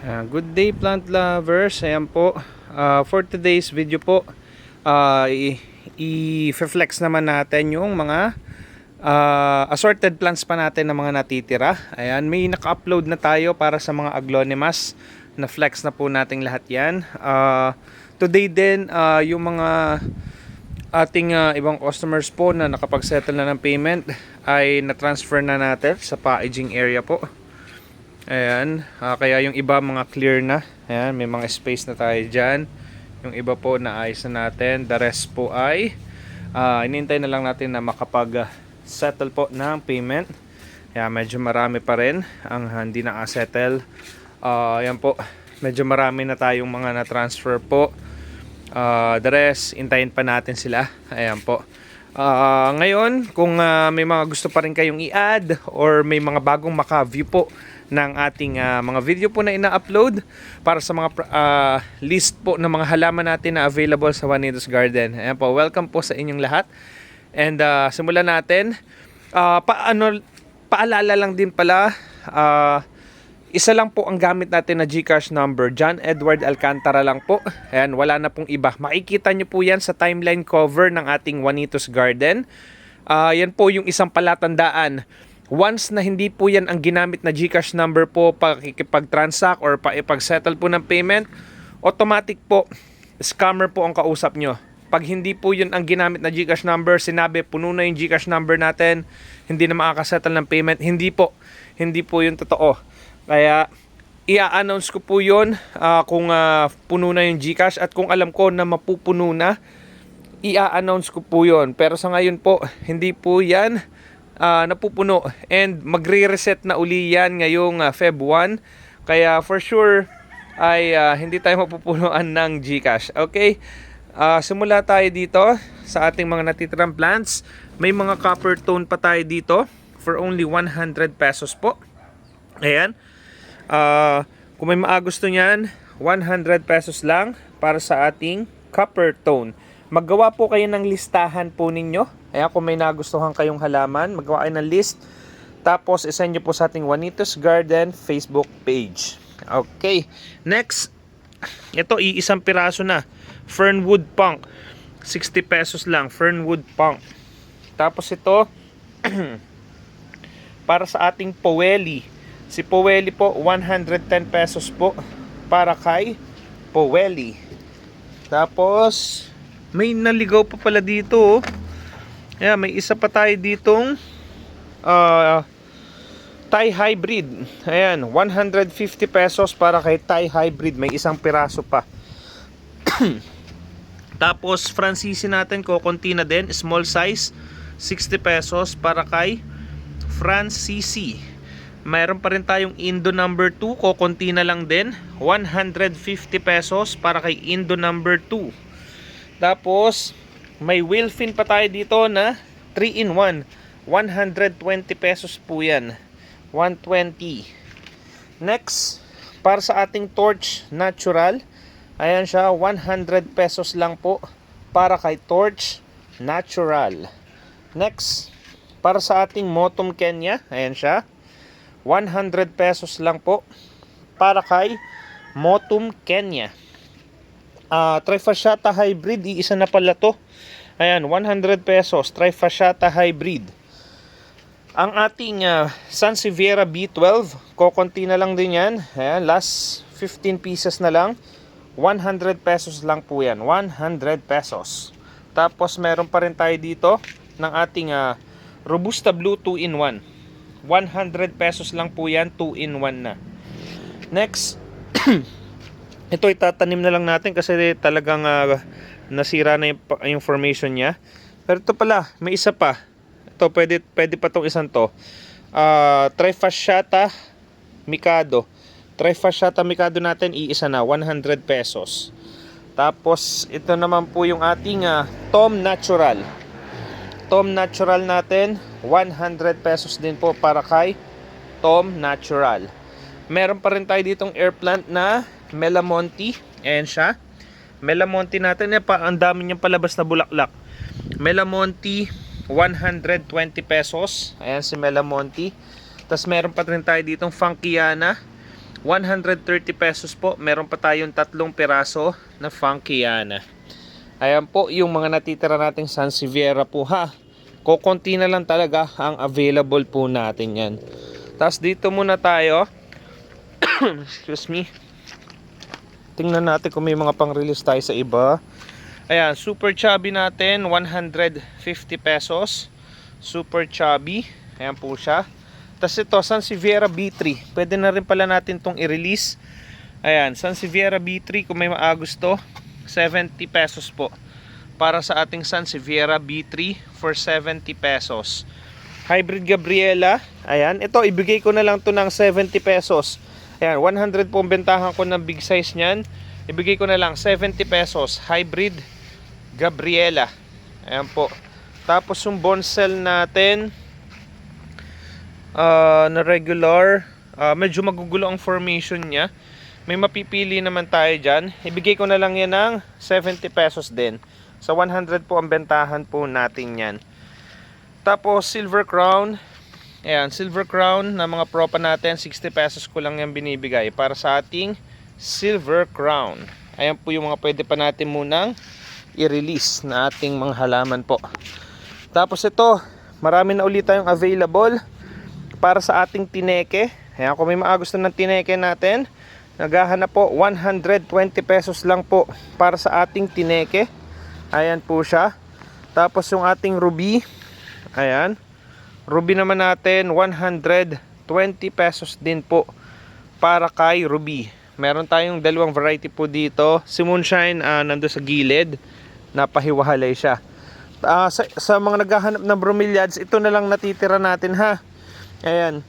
Uh, good day plant lovers. Ayan po. Uh, for today's video po, uh, i-flex naman natin yung mga uh, assorted plants pa natin na mga natitira. Ayan, may naka-upload na tayo para sa mga aglonimas. Na-flex na po nating lahat yan. Uh, today din, uh, yung mga ating uh, ibang customers po na nakapag-settle na ng payment ay na-transfer na natin sa packaging area po. Ayan, ah, kaya yung iba mga clear na. Ayan, may mga space na tayo dyan. Yung iba po naayos na natin. The rest po ay uh, inintay na lang natin na makapag-settle po ng payment. Kaya medyo marami pa rin ang hindi nakasettle. Uh, ayan po, medyo marami na tayong mga na-transfer po. Uh, the rest, intayin pa natin sila. Ayan po. Ah, ngayon, kung ah, may mga gusto pa rin kayong i-add or may mga bagong maka-view po ng ating ah, mga video po na ina-upload para sa mga ah, list po ng mga halaman natin na available sa Juanitos Garden. Ayan po, welcome po sa inyong lahat. And ah, simulan natin. Ah, paano, paalala lang din pala, ah, isa lang po ang gamit natin na GCash number, John Edward Alcantara lang po. Ayan, wala na pong iba. Makikita nyo po yan sa timeline cover ng ating Juanitos Garden. Ah, yan po yung isang palatandaan. Once na hindi po yan ang ginamit na GCash number po pakikipag-transact or paipag-settle po ng payment, automatic po, scammer po ang kausap nyo. Pag hindi po yun ang ginamit na GCash number, sinabi puno na yung GCash number natin, hindi na makakasettle ng payment, hindi po. Hindi po yun totoo. Kaya i-announce ko po yun ah, kung ah, puno na yung GCash at kung alam ko na mapupuno na, i-announce ko po yun. Pero sa ngayon po, hindi po yan ah, napupuno. And magre-reset na uli yan ngayong ah, Feb 1. Kaya for sure, ay ah, hindi tayo mapupunuan ng GCash. Okay? Ah, simula tayo dito sa ating mga natitirang plants. May mga copper tone pa tayo dito for only 100 pesos po. Ayan. Ah, kung may maagusto niyan, 100 pesos lang para sa ating copper tone. Maggawa po kayo ng listahan po ninyo. Ayan, kung may nagustuhan kayong halaman, maggawa kayo ng list. Tapos, isend nyo po sa ating Juanitos Garden Facebook page. Okay. Next, ito, iisang piraso na. Fernwood Punk. 60 pesos lang. Fernwood Punk. Tapos ito, para sa ating Poweli. Si Poweli po, 110 pesos po para kay Poweli. Tapos, may naligaw pa pala dito. Oh. Ayan, may isa pa tayo ditong ah, Thai Hybrid. Ayan, 150 pesos para kay Thai Hybrid. May isang piraso pa. Tapos, Francisi natin, kukunti na din. Small size, 60 pesos para kay Francisi. Mayroon pa rin tayong Indo number 2, kukunti na lang din. 150 pesos para kay Indo number 2. Tapos, may Wilfin pa tayo dito na 3 in 1. 120 pesos po yan. 120. Next, para sa ating torch natural, ayan siya, 100 pesos lang po para kay torch natural. Next, para sa ating Motum Kenya, ayan siya, 100 pesos lang po para kay Motum Kenya. Ah, Trifasciata Hybrid, iisa na pala to. Ayan, 100 pesos, Trifasciata Hybrid. Ang ating uh, Sansevieria B12, kokonti na lang din yan. Ayan, last 15 pieces na lang. 100 pesos lang po yan. 100 pesos. Tapos meron pa rin tayo dito ng ating uh, Robusta Blue 2 in 1. 100 pesos lang po yan, 2 in 1 na. Next, ito itatanim na lang natin kasi talagang ah, nasira na yung information niya. Pero ito pala, may isa pa. Ito, pwede, pwede pa tong isang to. Ah, Trifasciata Mikado. Trifasciata Mikado natin, iisa na, 100 pesos. Tapos, ito naman po yung ating ah, Tom Natural. Tom Natural natin, 100 pesos din po para kay Tom Natural. Meron pa rin tayo ditong air plant na Melamonte. Ayan siya. Melamonte natin, eh, pa, ang dami niyang palabas na bulaklak. Melamonte, 120 pesos. Ayan si Melamonte. Tapos meron pa rin tayo ditong Funkiana. 130 pesos po. Meron pa tayong tatlong piraso na Funkiana. Ayan po yung mga natitira nating Sansevieria po ha. Kokonti na lang talaga ang available po natin yan. Tapos dito muna tayo. Excuse me. Tingnan natin kung may mga pang-release tayo sa iba. Ayan, super chubby natin, 150 pesos. Super chubby. Ayan po siya. Tapos ito, Sansevieria B3. Pwede na rin pala natin tong i-release. Ayan, Sansevieria B3 kung may maagusto, 70 pesos po. Para sa ating Sansevieria B3 for 70 pesos. Hybrid Gabriela, ayan. Ito, ibigay ko na lang to ng 70 pesos. Ayan, 100 po ang bentahan ko ng big size niyan. Ibigay ko na lang 70 pesos. Hybrid Gabriela. Ayan po. Tapos yung bonsel natin, ah, na regular, ah, medyo magugulo ang formation niya. May mapipili naman tayo dyan. Ibigay ko na lang yan ng 70 pesos din. Sa 100 po ang bentahan po natin yan. Tapos silver crown. Ayan, silver crown na mga propa natin, 60 pesos ko lang yan binibigay para sa ating silver crown. Ayan po yung mga pwede pa natin munang i-release na ating mga halaman po. Tapos ito, marami na ulit tayong available para sa ating tineke. Ayan, kung may maagusto ng tineke natin, naghahanap po 120 pesos lang po para sa ating tineke. Ayan po siya. Tapos yung ating ruby, ayan. Ruby naman natin 120 pesos din po para kay ruby. Meron tayong dalawang variety po dito. Si Moonshine ah, nando sa gilid. Napahiwahalay siya. Ah, sa, sa mga naghahanap ng bromeliads, ito na lang natitira natin ha. Ayan.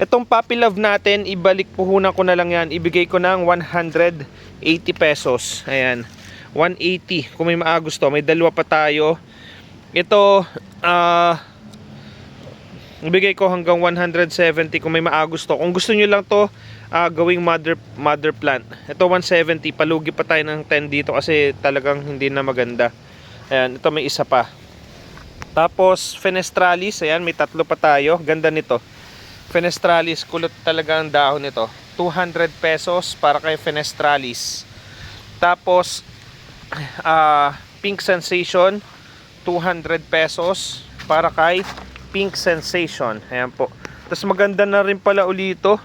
Itong puppy love natin, ibalik puhunan ko na lang yan. Ibigay ko ng 180 pesos. Ayan. 180 kung may maagusto. May dalawa pa tayo. Ito, ah, ibigay ko hanggang 170 kung may maagusto. Kung gusto nyo lang to ah, gawing mother, mother plant. Ito 170. Palugi pa tayo ng 10 dito kasi talagang hindi na maganda. Ayan, ito may isa pa. Tapos, fenestralis. Ayan, may tatlo pa tayo. Ganda nito. Fenestralis, kulot talaga ang dahon nito. 200 pesos para kay Fenestralis. Tapos, ah, Pink Sensation, 200 pesos para kay Pink Sensation. Ayan po. Tapos maganda na rin pala ulito.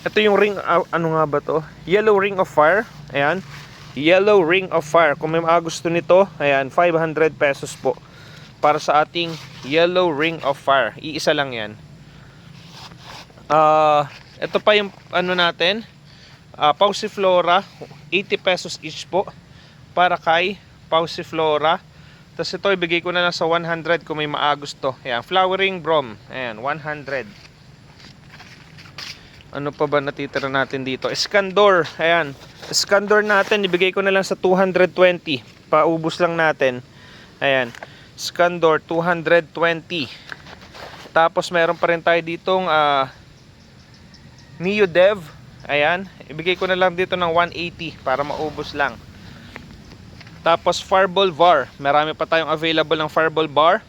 Ito yung ring, ah, ano nga ba to? Yellow Ring of Fire. Ayan. Yellow Ring of Fire. Kung may gusto nito, ayan, 500 pesos po. Para sa ating Yellow Ring of Fire. Iisa lang yan. Ah, ito pa yung ano natin. Uh, Pausiflora, 80 pesos each po para kay Pausiflora. Tapos ito ibigay ko na lang sa 100 kung may maagusto. Ayan, flowering brom. Ayan, 100. Ano pa ba natitira natin dito? Iskandor. Ayan. Iskandor natin, ibigay ko na lang sa 220. Paubos lang natin. Ayan. Iskandor, 220. Tapos meron pa rin tayo ditong ah, Neo Dev. Ayan. Ibigay ko na lang dito ng 180 para maubos lang. Tapos Fireball Bar. Marami pa tayong available ng Fireball Bar.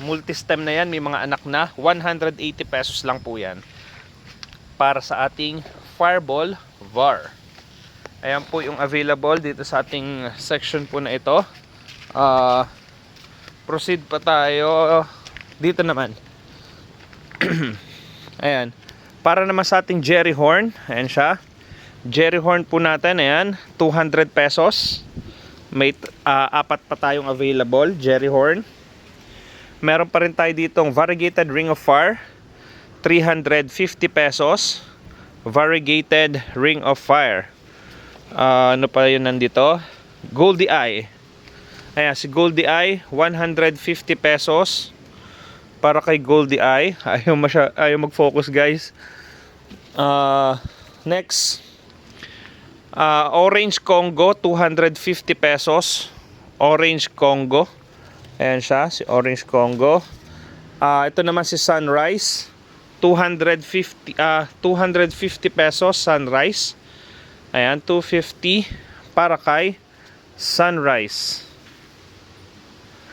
Multi-stem na yan. May mga anak na. 180 pesos lang po yan. Para sa ating Fireball Var. Ayan po yung available dito sa ating section po na ito. Ah... proceed pa tayo dito naman. Ayan. Para naman sa ating Jerry Horn. Ayan siya. Jerry Horn po natin. Ayan. 200 pesos. May ah, apat pa tayong available. Jerry Horn. Meron pa rin tayo ditong variegated ring of fire. 350 pesos. Variegated ring of fire. Ah, ano pa yun nandito? Goldie Eye. Ayan, si Goldie Eye, 150 pesos para kay Goldie Eye. Ayaw, masya, ayaw mag-focus guys. Uh, next, uh, Orange Congo, 250 pesos. Orange Congo. Ayan siya, si Orange Congo. Ah, ito naman si Sunrise, 250 ah 250 pesos Sunrise. Ayan, 250 para kay Sunrise.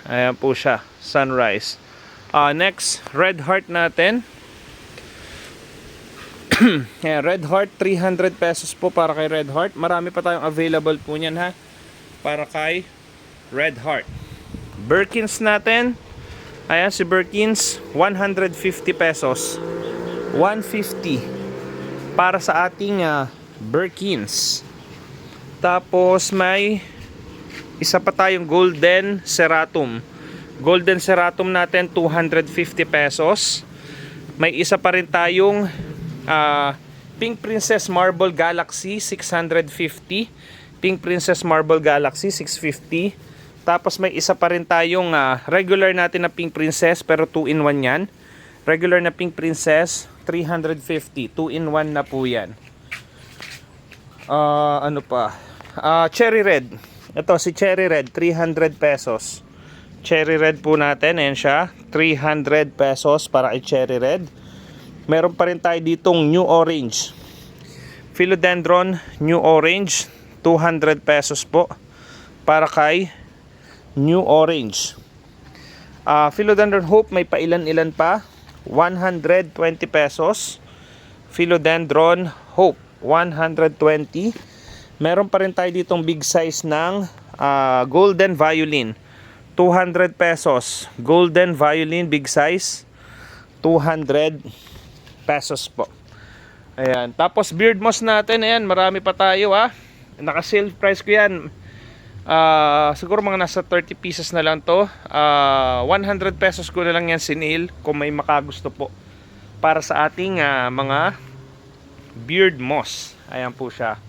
Ayan po siya, Sunrise. Ah, next, Red Heart natin. Ayan, Red Heart, 300 pesos po para kay Red Heart. Marami pa tayong available po niyan ha. Para kay Red Heart. Birkins natin. Ayan si Birkins, 150 pesos. 150 para sa ating ah, Birkins. Tapos may isa pa tayong Golden Ceratum. Golden Ceratum natin 250 pesos. May isa pa rin tayong ah, Pink Princess Marble Galaxy 650. Pink Princess Marble Galaxy 650. Tapos may isa pa rin tayong ah, regular natin na Pink Princess pero 2 in 1 yan. Regular na Pink Princess 350. 2 in 1 na po yan. Ah, ano pa? Ah, Cherry Red. Ito si Cherry Red 300 pesos. Cherry Red po natin, ayan siya. 300 pesos para kay Cherry Red. Meron pa rin tayo ditong New Orange. Philodendron New Orange 200 pesos po para kay New Orange. Ah, Philodendron Hope may pailan-ilan pa. 120 pesos. Philodendron Hope 120. Meron pa rin tayo ditong big size ng ah, Golden Violin. 200 pesos. Golden Violin big size. 200 pesos po. Ayan. Tapos beard moss natin, ayan, marami pa tayo ha. Naka-sale price ko yan. Ah, siguro mga nasa 30 pieces na lang to. Ah, 100 pesos ko na lang yan sinil kung may makagusto po. Para sa ating ah, mga beard moss. Ayan po siya.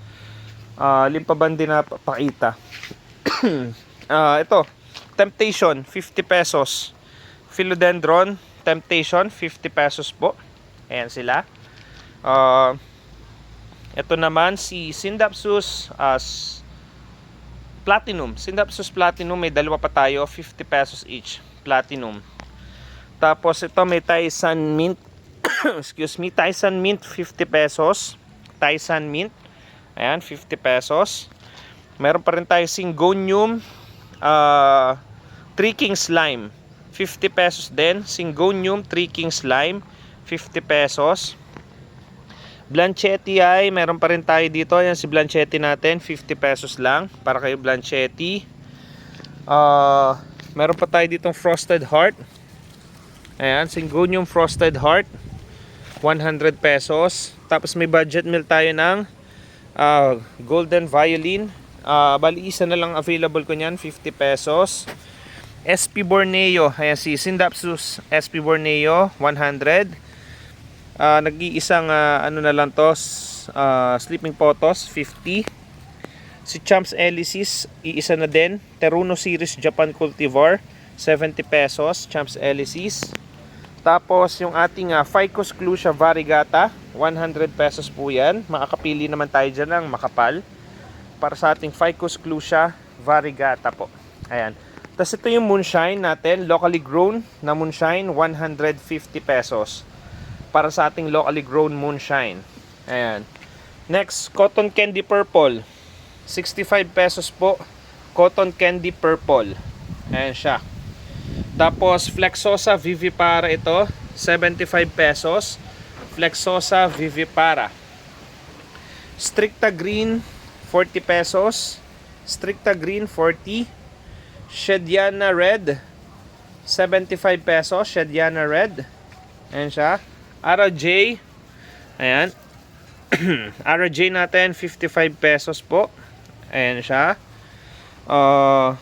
Ah, limpaban din na pa- pakita. Ah, ito. Temptation, 50 pesos. Philodendron, Temptation, 50 pesos po. Ayan sila. Ah, ito naman si Syndapsus as Platinum. Syndapsus Platinum, may dalawa pa tayo, 50 pesos each. Platinum. Tapos ito may Tyson Mint. Excuse me, Tyson Mint 50 pesos. Tyson Mint. Ayan, 50 pesos. Meron pa rin tayo Syngonium uh, Three Kings Lime. 50 pesos din. Syngonium Three Kings Lime. 50 pesos. Blanchetti ay, meron pa rin tayo dito. Ayan si Blanchetti natin, 50 pesos lang para kay Blanchetti. Ah, meron pa tayo ditong Frosted Heart. Ayan, Syngonium Frosted Heart. 100 pesos. Tapos may budget meal tayo ng ah, Golden Violin. Ah, bali isa na lang available ko niyan, 50 pesos. SP Borneo, ayan si Syndapsus SP Borneo, 100. Ah, nag-iisang ah, ano na lang to, ah, sleeping photos 50. Si Champs Elysis, iisa na din. Teruno Series Japan Cultivar, 70 pesos, Champs Elysis. Tapos yung ating uh, Ficus Clusia Variegata, 100 pesos po yan. Makakapili naman tayo dyan ng makapal. Para sa ating Ficus Clusia Variegata po. Ayan. Tapos ito yung moonshine natin, locally grown na moonshine, 150 pesos para sa ating locally grown moonshine. Ayan. Next, cotton candy purple. 65 pesos po. Cotton candy purple. Ayan siya. Tapos Flexosa Vivipara ito, 75 pesos. Flexosa Vivipara. Stricta Green, 40 pesos. Stricta Green, 40. Shediana Red, 75 pesos. Shediana Red. Ayan siya. RJ, ayan. RJ natin, 55 pesos po. Ayan siya. Uh,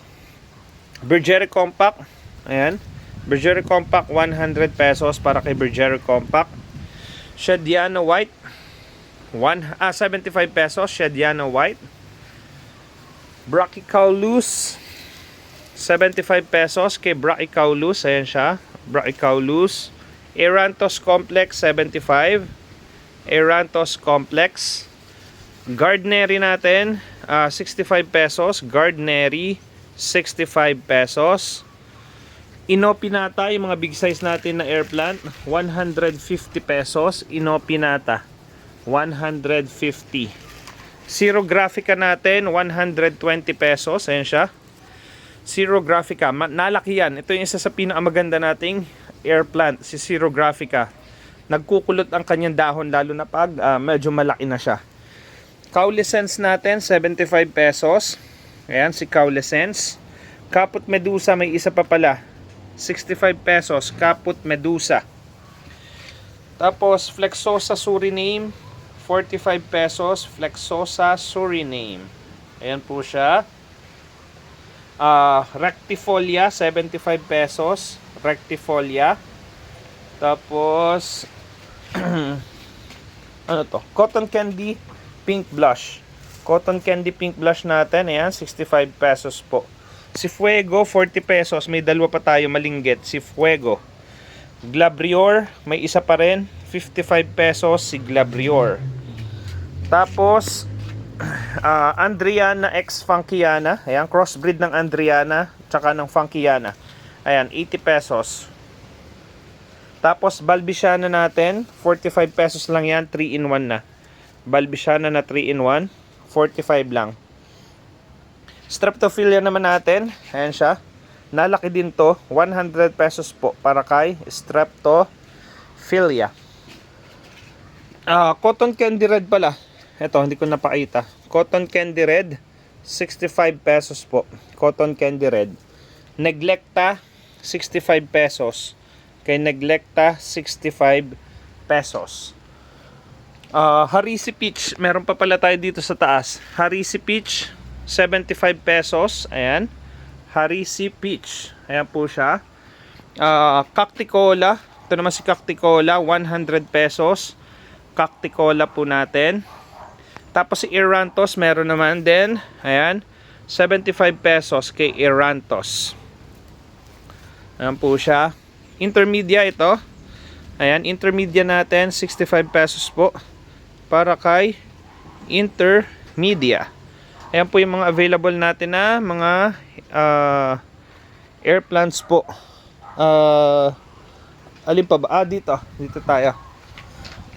Bergeri Compact, ayan. Bergeri Compact, 100 pesos para kay Bergeri Compact. Shediana White, one, ah, 75 pesos. Shediana White. Brachycaulus, 75 pesos kay Brachycaulus. Ayan siya. Brachycaulus. Erantos Complex 75. Erantos Complex. Gardneri natin ah, 65 pesos. Gardneri 65 pesos. Inopinata, yung mga big size natin na air plant, 150 pesos. Inopinata, 150. Zero Graphica natin, 120 pesos. Ayan siya. Zero Graphica. Nalaki yan. Ito yung isa sa pinakamaganda nating air plant, si Zero Graphica. nagkukulot ang kanyang dahon lalo na pag ah, medyo malaki na siya. Caulescence natin 75 pesos. Ayan si Caulescence. Kaput Medusa may isa pa pala. 65 pesos Kaput Medusa. Tapos Flexosa Suriname 45 pesos Flexosa Suriname. Ayan po siya. Ah, Rectifolia 75 pesos Rectifolia. Tapos ano to? Cotton candy pink blush. Cotton candy pink blush natin, ayan, 65 pesos po. Si Fuego, 40 pesos. May dalawa pa tayo malinggit. Si Fuego. Glabrior, may isa pa rin. 55 pesos si Glabrior. Tapos, ah, Andriana X Funkiana. Ayan, crossbreed ng Andriana tsaka ng Funkiana. Ayan, 80 pesos. Tapos, Balbisiana natin, 45 pesos lang yan, 3 in 1 na. Balbisiana na 3 in 1, 45 lang. Streptophilia naman natin, ayan siya. Nalaki din to, 100 pesos po para kay Streptophilia. Ah, cotton candy red pala. Ito, hindi ko napakita. Cotton candy red, 65 pesos po. Cotton candy red. Neglecta, 65 pesos. Kay Neglecta, 65 pesos. Ah, Harisi Peach, meron pa pala tayo dito sa taas. Harisi Peach, 75 pesos. Ayan. Harisi Peach. Ayan po siya. Ah, Cacticola. Ito naman si Cacticola, 100 pesos. Cacticola po natin. Tapos si Irantos, meron naman din. Ayan. 75 pesos kay Irantos. Ayan po siya. Intermedia ito. Ayan, intermedia natin, 65 pesos po. Para kay Intermedia. Ayan po yung mga available natin na mga ah, air plants po. Ah, alin pa ba? Ah, dito. Dito tayo.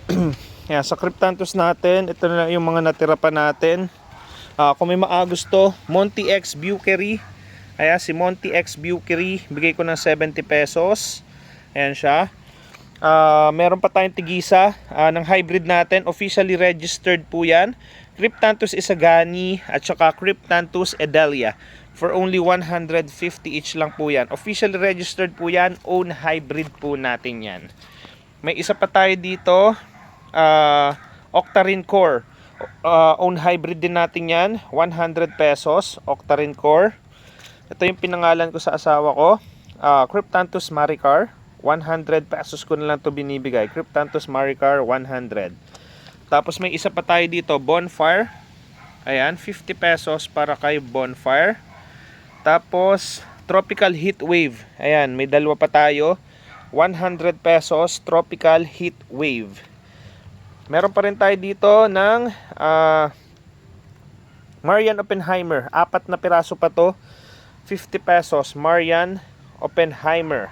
Ayan, sa Cryptanthus natin, ito na yung mga natira pa natin. Ah, kung may maagusto, Monty X Bukery. Ayan, si Monty X Bukery, bigay ko ng 70 pesos. Ayan siya. Ah, meron pa tayong tigisa ah, ng hybrid natin. Officially registered po yan. Cryptanthus isagani at saka Cryptanthus edelia. For only 150 each lang po yan. Officially registered po yan. Own hybrid po natin yan. May isa pa tayo dito. ah Octarine Core. Ah, own hybrid din natin yan. 100 pesos. Octarine Core. Ito yung pinangalan ko sa asawa ko. Ah, Cryptanthus maricar. 100 pesos ko na lang to binibigay. Cryptanthus maricar 100. Tapos may isa pa tayo dito, bonfire. Ayan, 50 pesos para kay bonfire. Tapos tropical heat wave. Ayan, may dalawa pa tayo. 100 pesos tropical heat wave. Meron pa rin tayo dito ng ah, Marian Oppenheimer. Apat na piraso pa to. 50 pesos. Marian Oppenheimer.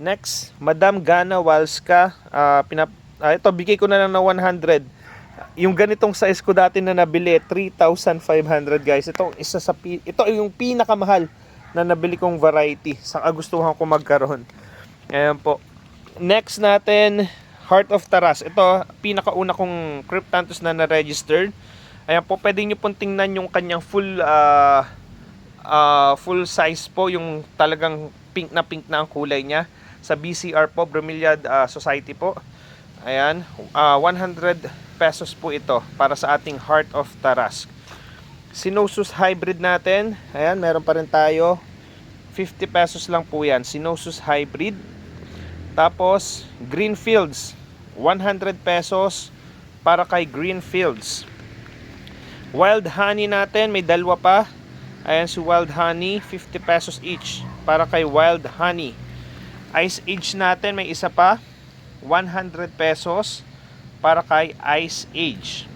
Next, Madam Gana Walska. ah, pinap ah, ito, bigay ko na lang ng 100. Yung ganitong size ko dati na nabili, 3,500 guys. Ito, isa sa, ito yung pinakamahal na nabili kong variety. Sa kagustuhan ko magkaroon. Ayan po. Next natin, Heart of Taras. Ito, pinakauna kong Cryptanthus na na-registered. Ayan po, pwede nyo pong tingnan yung kanyang full ah, ah, full size po, yung talagang pink na pink na ang kulay niya. Sa BCR po, Bromeliad ah, Society po. Ayan, ah, 100 pesos po ito para sa ating Heart of Taras. Sinosus hybrid natin, ayan, meron pa rin tayo. 50 pesos lang po yan. Sinosus hybrid. Tapos, Greenfields, 100 pesos para kay Greenfields. Wild honey natin, may dalawa pa. Ayan si wild honey, 50 pesos each para kay wild honey. Ice age natin, may isa pa. 100 pesos para kay Ice Age.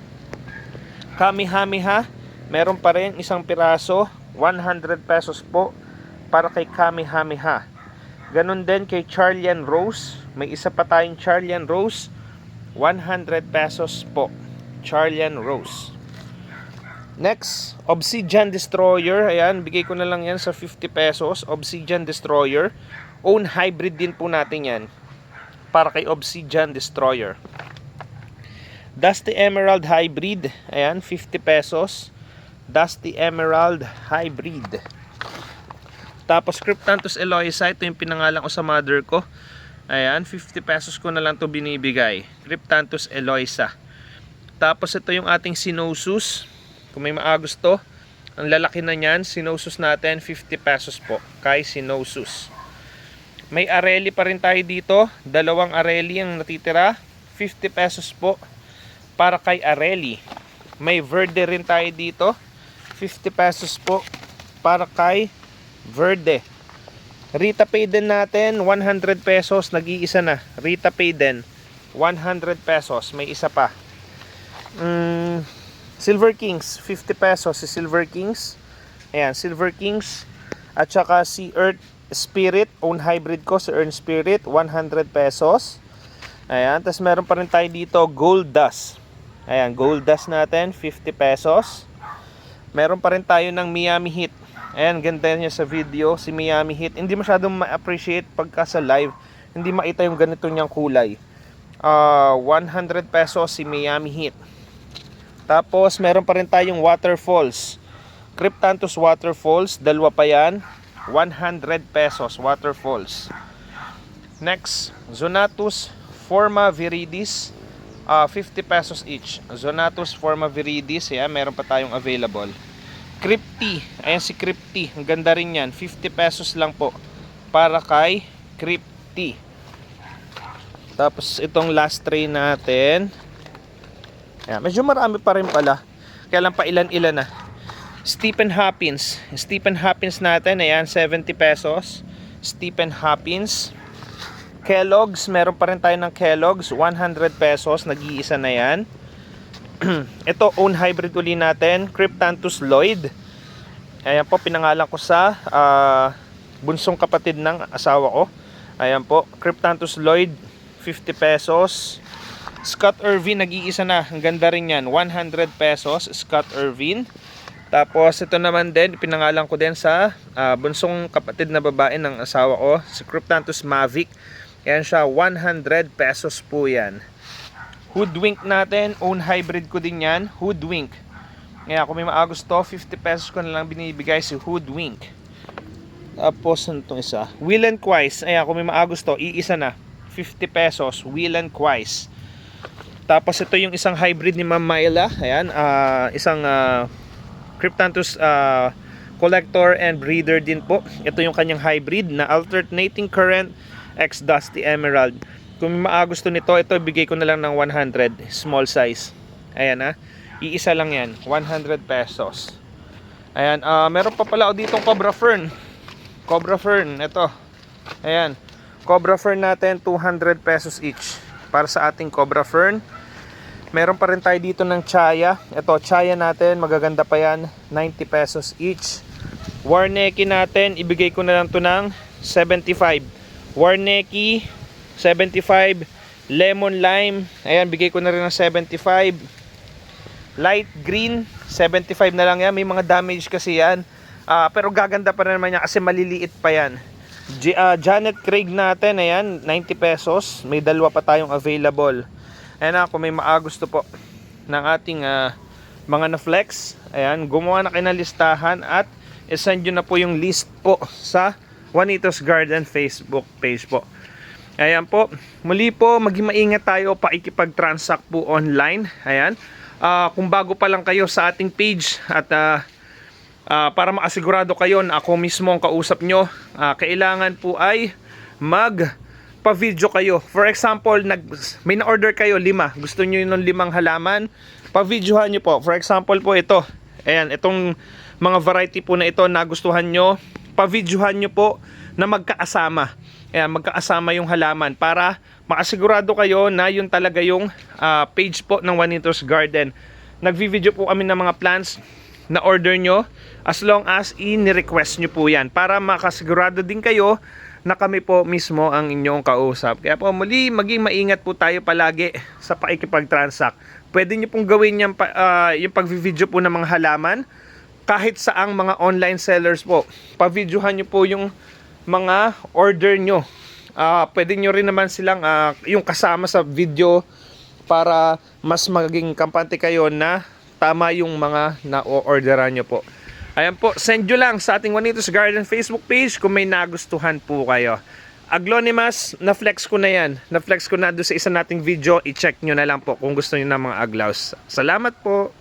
Kamehameha, meron pa rin isang piraso, 100 pesos po para kay Kamehameha. Ganon din kay Charlian Rose, may isa pa tayong Charlian Rose, 100 pesos po. Charlian Rose. Next, Obsidian Destroyer. Ayan, bigay ko na lang yan sa 50 pesos. Obsidian Destroyer. Own hybrid din po natin yan. para kay Obsidian Destroyer. Dusty Emerald Hybrid. Ayan, 50 pesos. Dusty Emerald Hybrid. Tapos Cryptanthus Eloisa, ito yung pinangalan ko sa mother ko. Ayan, 50 pesos ko na lang to binibigay. Cryptanthus Eloisa. Tapos ito yung ating Sinosus. Kung may maagusto, ang lalaki na niyan, Sinosus natin, 50 pesos po. Kay Sinosus. May Areli pa rin tayo dito. Dalawang Areli ang natitira. 50 pesos po para kay Areli. May Verde rin tayo dito. 50 pesos po para kay Verde. Rita Payden natin, 100 pesos. Nag-iisa na. Rita Payden, 100 pesos. May isa pa. Mm, Silver Kings, 50 pesos si Silver Kings. Ayan, Silver Kings. At saka si Earth Spirit, own hybrid ko si Earth Spirit, 100 pesos. Ayan, tapos meron pa rin tayo dito, Gold Dust. Ayan, Gold Dust natin, 50 pesos. Meron pa rin tayo ng Miami Heat. Ayan, ganda niya sa video, si Miami Heat. Hindi masyadong ma-appreciate pagka sa live. Hindi makita yung ganito niyang kulay. Ah, 100 pesos si Miami Heat. Tapos, meron pa rin tayong waterfalls. Cryptanthus waterfalls, dalawa pa yan. 100 pesos waterfalls. Next, Zonatus forma viridis, ah, 50 pesos each. Zonatus forma viridis, yan, meron pa tayong available. Crypti, ayan si Crypti, ang ganda rin yan, 50 pesos lang po para kay Crypti. Tapos itong last tray natin, ayan, medyo marami pa rin pala, kaya lang pa ilan-ilan na. Stephen Hopkins. Stephen Hopkins natin, ayan, 70 pesos. Stephen Hopkins. Kellogg's, meron pa rin tayo ng Kellogg's, 100 pesos, nag-iisa na yan. Ito, own hybrid uli natin, Cryptanthus Lloyd. Ayan po, pinangalan ko sa ah, bunsong kapatid ng asawa ko. Ayan po, Cryptanthus Lloyd, 50 pesos. Scott Irvin, nag-iisa na. Ang ganda rin yan, 100 pesos, Scott Irvin. Tapos ito naman din, pinangalan ko din sa ah, bunsong kapatid na babae ng asawa ko, si Cryptanthus Mavic. Yan siya, 100 pesos po yan. Hoodwink natin, own hybrid ko din yan, Hoodwink. Kaya kung may maagusto, 50 pesos ko na lang binibigay si Hoodwink. Tapos itong isa? Will and Quais. Ayan, kung may maagusto, iisa na. 50 pesos, Will and Quais. Tapos ito yung isang hybrid ni Ma'am Myla. Ayan, ah, isang ah, Cryptanthus ah, collector and breeder din po. Ito yung kanyang hybrid na alternating current X Dusty Emerald. Kung maagusto nito, ito bigay ko na lang ng 100, small size. Ayan ah. Iisa lang yan, 100 pesos. Ayan, ah meron pa pala ako ditong Cobra Fern. Cobra Fern, ito. Ayan. Cobra Fern natin, 200 pesos each. Para sa ating Cobra Fern. Meron pa rin tayo dito ng Chaya. Ito, Chaya natin, magaganda pa yan. 90 pesos each. Warneki natin, ibigay ko na lang to ng 75. Warneki, 75. Lemon lime, ayan, bigay ko na rin ng 75. Light green, 75 na lang yan. May mga damage kasi yan. Ah, pero gaganda pa rin naman yan kasi maliliit pa yan. J- ah, Janet Craig natin, ayan, 90 pesos. May dalawa pa tayong available. Ayan na, kung may maagusto po ng ating ah, mga na-flex, ayan, gumawa na kayo ng listahan at isend na po yung list po sa Juanitos Garden Facebook page po. Ayan po, muli po, maging maingat tayo paikipag-transact po online. Ayan, Ah, kung bago pa lang kayo sa ating page at ah, Ah, para makasigurado kayo na ako mismo ang kausap nyo, ah, kailangan po ay mag pa-video kayo. For example, nag, may na-order kayo lima. Gusto nyo yung limang halaman, pa-videohan nyo po. For example po ito. Ayan, itong mga variety po na ito na gustuhan nyo, pa-videohan nyo po na magkaasama. Ayan, magkaasama yung halaman para makasigurado kayo na yun talaga yung ah, page po ng Juanitos Garden. Nagvi-video po kami ng mga plants na order nyo as long as in-request nyo po yan para makasigurado din kayo na kami po mismo ang inyong kausap. Kaya po muli, maging maingat po tayo palagi sa pakikipag-transact. Pwede nyo pong gawin yung, ah, yung pag-video po ng mga halaman kahit saang mga online sellers po. Pa-videohan nyo po yung mga order nyo. ah, pwede nyo rin naman silang ah, yung kasama sa video para mas maging kampante kayo na tama yung mga na-orderan nyo po. Ayan po, send nyo lang sa ating Juanitos Garden Facebook page kung may nagustuhan po kayo. Aglonimas, na-flex ko na yan. Na-flex ko na doon sa isa nating video. I-check nyo na lang po kung gusto nyo ng mga aglaws. Salamat po.